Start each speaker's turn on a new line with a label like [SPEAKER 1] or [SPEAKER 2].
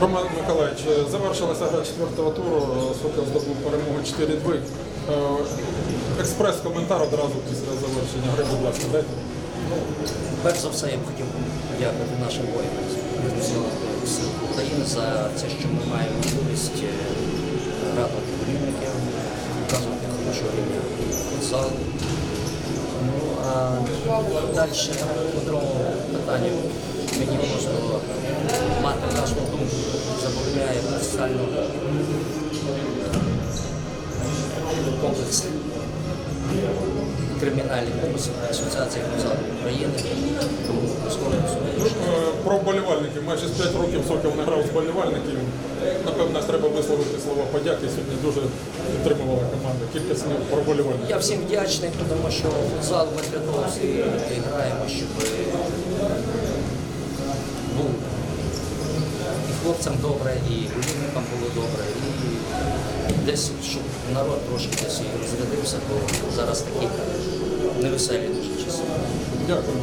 [SPEAKER 1] Роман Миколаївич, завершилася гра четвертого туру, Сокол здобув перемогу 4-2. Е, Експрес-коментар одразу після завершення гри, будь ласка, дайте.
[SPEAKER 2] Перш за все, я б хотів подякувати нашим воїнам з України за те, що ми маємо можливість е, радувати керівників, показувати хорошого рівня футзалу. Ну, а далі по другому питанню мені просто мати процесуальну комплекс кримінальний кодекс Асоціації футзалу України.
[SPEAKER 1] Ну, е, Про вболівальників. Майже з 5 років Сокіл не грав з вболівальників. Напевно, треба висловити слова подяки. Сьогодні дуже підтримувала команда. Кілька слів про вболівальників.
[SPEAKER 2] Я всім вдячний, тому що футзал ми для всі граємо, щоб був і хлопцям добре, і болівникам було добре, і десь, щоб народ трошки десь розрядився, бо зараз такі невеселі дуже часи.
[SPEAKER 1] Дякую.